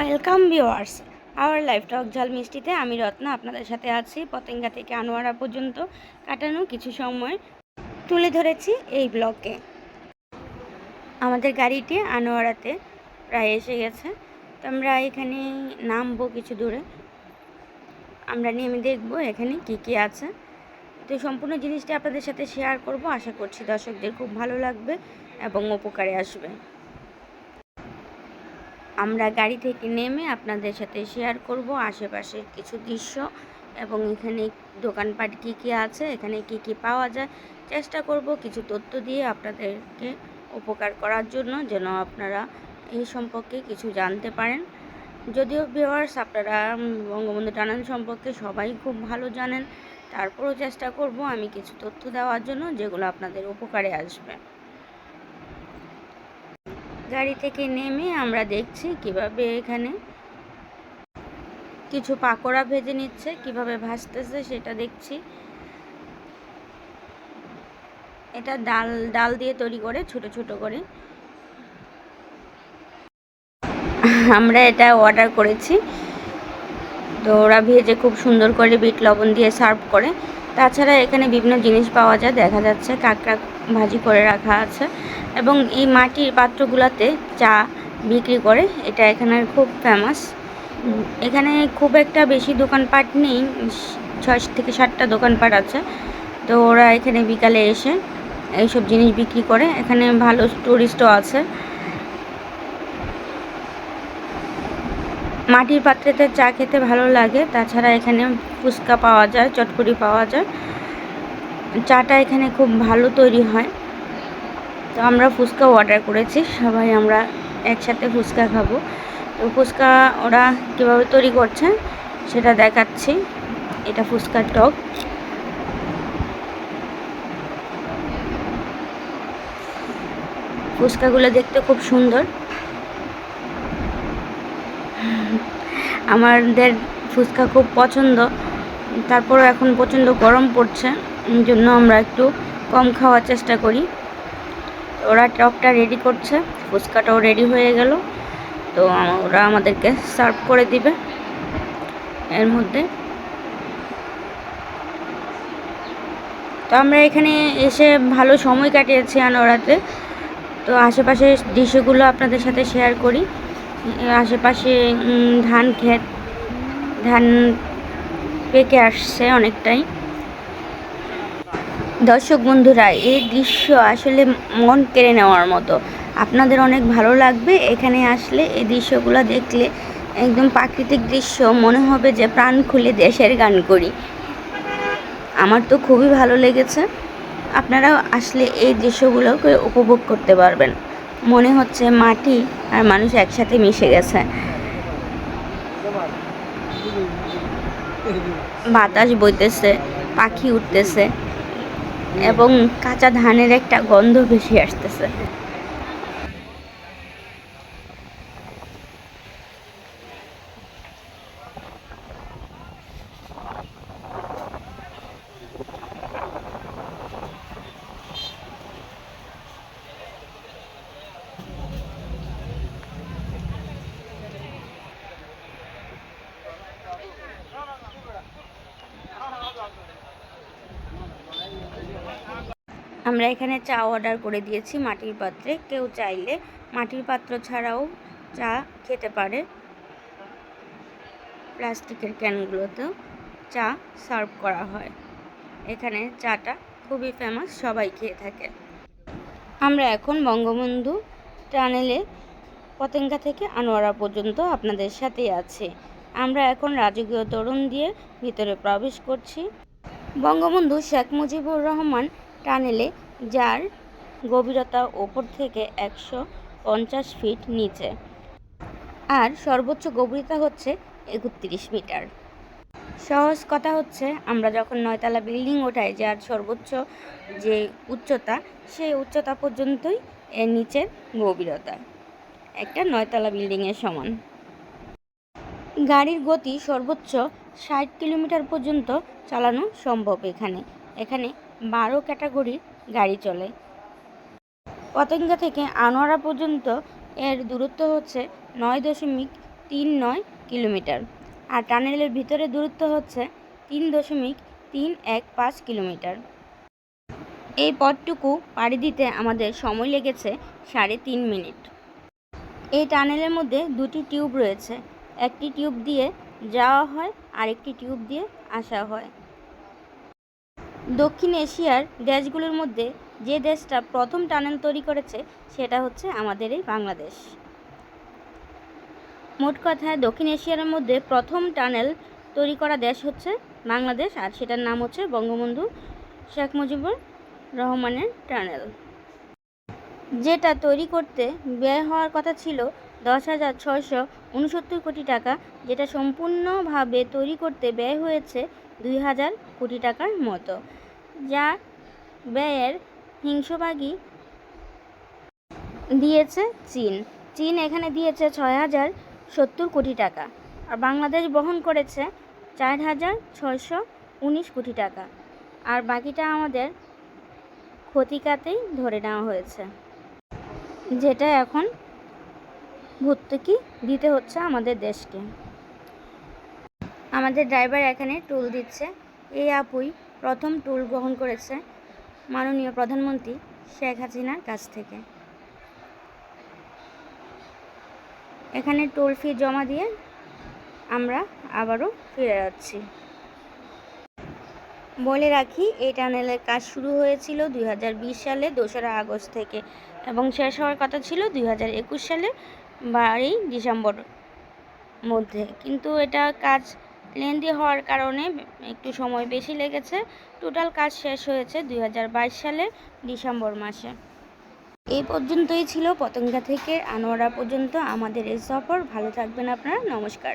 Welcome viewers our life টক ঝাল মিষ্টিতে আমি রত্না আপনাদের সাথে আছি পতেঙ্গা থেকে আনোয়ারা পর্যন্ত কাটানো কিছু সময় তুলে ধরেছি এই ব্লকে আমাদের গাড়িটি আনোয়ারাতে প্রায় এসে গেছে, তো আমরা এখানে নামবো কিছু দূরে। আমরা নেমে দেখব এখানে কি কি আছে। তো সম্পূর্ণ জিনিসটা আপনাদের সাথে শেয়ার করব, আশা করছি দর্শকদের খুব ভালো লাগবে এবং উপকারে আসবে। আমরা গাড়ি থেকে নেমে আপনাদের সাথে শেয়ার করব আশেপাশের কিছু দৃশ্য এবং এখানে দোকানপাট কী কী আছে, এখানে কি কি পাওয়া যায়। চেষ্টা করব কিছু তথ্য দিয়ে আপনাদেরকে উপকার করার জন্য যেন আপনারা এই সম্পর্কে কিছু জানতে পারেন। যদিও ভিওয়ার্স আপনারা বঙ্গবন্ধু টানান সম্পর্কে সবাই খুব ভালো জানেন, তারপরও চেষ্টা করব আমি কিছু তথ্য দেওয়ার জন্য যেগুলো আপনাদের উপকারে আসবে। গাড়ি থেকে নেমে আমরা দেখছি কীভাবে এখানে কিছু পাকোড়া ভেজে নিচ্ছে, কীভাবে ভাজতেছে সেটা দেখছি। এটা ডাল ডাল দিয়ে তৈরি করে, ছোট ছোট করে। আমরা এটা অর্ডার করেছি। তো ওরা ভেজে খুব সুন্দর করে বিট লবণ দিয়ে সার্ভ করে। তাছাড়া এখানে বিভিন্ন জিনিস পাওয়া যায়, দেখা যাচ্ছে কাঁকড়া ভাজি করে রাখা আছে এবং এই মাটির পাত্রগুলোতে চা বিক্রি করে, এটা এখানের খুব ফেমাস এখানে খুব একটা বেশি দোকানপাট নেই, ছয় থেকে সাতটা দোকানপাট আছে। তো ওরা এখানে বিকালে এসে এইসব জিনিস বিক্রি করে, এখানে ভালো টুরিস্টও আছে। মাটির পাত্রেতে চা খেতে ভালো লাগে। তাছাড়া এখানে ফুচকা পাওয়া যায় চটপুরি পাওয়া যায়। চাটা এখানে খুব ভালো তৈরি হয়। তো আমরা ফুচকা অর্ডার করেছি, সবাই আমরা একসাথে ফুচকা খাব। তো ফুচকা ওরা কীভাবে তৈরি করছে সেটা দেখাচ্ছি। এটা ফুচকার টক। ফুচকাগুলো দেখতে খুব সুন্দর। আমাদের ফুচকা খুব পছন্দ। তারপরও এখন প্রচণ্ড গরম পড়ছে। জন্য আমরা একটু কম খাওয়ার চেষ্টা করি। ওরা টকটা রেডি করছে। ফুচকাটাও রেডি হয়ে গেল। তো ওরা আমাদেরকে সার্ভ করে দিবে। এর মধ্যে। তো আমরা এখানে এসে ভালো সময় কাটিয়েছি আনোয়ারাতে। তো আশেপাশের দৃশ্যগুলো আপনাদের সাথে শেয়ার করি। আশেপাশে ধান ক্ষেত, ধান পেকে আসছে অনেকটাই। দর্শক বন্ধুরা, এই দৃশ্য আসলে মন কেড়ে নেওয়ার মতো। আপনাদের অনেক ভালো লাগবে এখানে আসলে এই দৃশ্যগুলো দেখলে। একদম প্রাকৃতিক দৃশ্য, মনে হবে যে প্রাণ খুলে দেশের গান করি। আমার তো খুবই ভালো লেগেছে। আপনারাও আসলে এই দৃশ্যগুলোকে উপভোগ করতে পারবেন। মনে হচ্ছে মাটি আর মানুষ একসাথে মিশে গেছে। বাতাস বইতেছে, পাখি উঠতেছে এবং কাঁচা ধানের একটা গন্ধ ভেসে আসতেছে। আমরা এখানে চা অর্ডার করে দিয়েছি মাটির পাত্রে। কেউ চাইলে মাটির পাত্র ছাড়াও চা খেতে পারে। প্লাস্টিকের ক্যানগুলোতেও চা সার্ভ করা হয়। এখানে চাটা খুবই ফেমাস সবাই খেয়ে থাকে। আমরা এখন বঙ্গবন্ধু টানেলে পতেঙ্গা থেকে আনোয়ারা পর্যন্ত আপনাদের সাথে আছে। আমরা এখন রাজকীয় তরুণ দিয়ে ভিতরে প্রবেশ করছি। বঙ্গবন্ধু শেখ মুজিবুর রহমান টানেলে যার গভীরতা ওপর থেকে একশো পঞ্চাশ ফিট নিচে। আর সর্বোচ্চ গভীরতা হচ্ছে একত্রিশ মিটার। সহজ কথা হচ্ছে, আমরা যখন নয়তলা বিল্ডিং ওঠাই, যার সর্বোচ্চ যে উচ্চতা, সেই উচ্চতা পর্যন্তই এর নিচের গভীরতা। একটা নয়তলা বিল্ডিংয়ের সমান। গাড়ির গতি সর্বোচ্চ ষাট কিলোমিটার পর্যন্ত চালানো সম্ভব এখানে। এখানে বারো ক্যাটাগরির গাড়ি চলে। পতেঙ্গা থেকে আনোয়ারা পর্যন্ত এর দূরত্ব হচ্ছে নয় দশমিক তিন নয় কিলোমিটার আর টানেলের ভিতরে দূরত্ব হচ্ছে তিন দশমিক তিন এক পাঁচ কিলোমিটার। এই পথটুকু পাড়ি দিতে আমাদের সময় লেগেছে সাড়ে তিন মিনিট। এই টানেলের মধ্যে দুটি টিউব রয়েছে, একটি টিউব দিয়ে যাওয়া হয়, আরেকটি টিউব দিয়ে আসা হয়। দক্ষিণ এশিয়ার দেশগুলোর মধ্যে যে দেশটা প্রথম টানেল তৈরি করেছে, সেটা হচ্ছে আমাদের এই বাংলাদেশ। মোট কথায় দক্ষিণ এশিয়ার মধ্যে প্রথম টানেল তৈরি করা দেশ হচ্ছে বাংলাদেশ, আর সেটার নাম হচ্ছে বঙ্গবন্ধু শেখ মুজিবুর রহমানের টানেল। যেটা তৈরি করতে ব্যয় হওয়ার কথা ছিল দশ হাজার ছয়শো উনসত্তর কোটি টাকা, যেটা সম্পূর্ণভাবে তৈরি করতে ব্যয় হয়েছে দুই হাজার কোটি টাকার মতো, যা ব্যয়ের হিংসভাগই দিয়েছে চীন। চীন এখানে দিয়েছে ছয় হাজার সত্তর কোটি টাকা, আর বাংলাদেশ বহন করেছে চার হাজার ছয়শো উনিশ কোটি টাকা, আর বাকিটা আমাদের ক্ষতিকাতেই ধরে নেওয়া হয়েছে। যেটা এখন ভর্তুকি দিতে হচ্ছে আমাদের দেশকে। আমাদের ড্রাইভার এখানে টুল দিচ্ছে। এই আপুই প্রথম টুল গ্রহণ করেছে মাননীয় প্রধানমন্ত্রী শেখ হাসিনার কাছ থেকে। এখানে টোল ফি জমা দিয়ে আমরা আবারও ফিরে যাচ্ছি। বলে রাখি, এই টানেলের কাজ শুরু হয়েছিল দুই হাজার বিশ সালে দোসরা আগস্ট থেকে এবং শেষ হওয়ার কথা ছিল দুই হাজার একুশ সালে বারোই ডিসেম্বর মধ্যে। কিন্তু এটা কাজ লেন্দি হওয়ার কারণে একটু সময় বেশি লেগেছে। টোটাল কাজ শেষ হয়েছে দুই হাজার বাইশ সালে, ডিসেম্বর মাসে। এই পর্যন্তই ছিল পতঙ্গা থেকে, আনোয়ারা পর্যন্ত। আমাদের এই সফর, ভালো থাকবেন আপনারা, নমস্কার।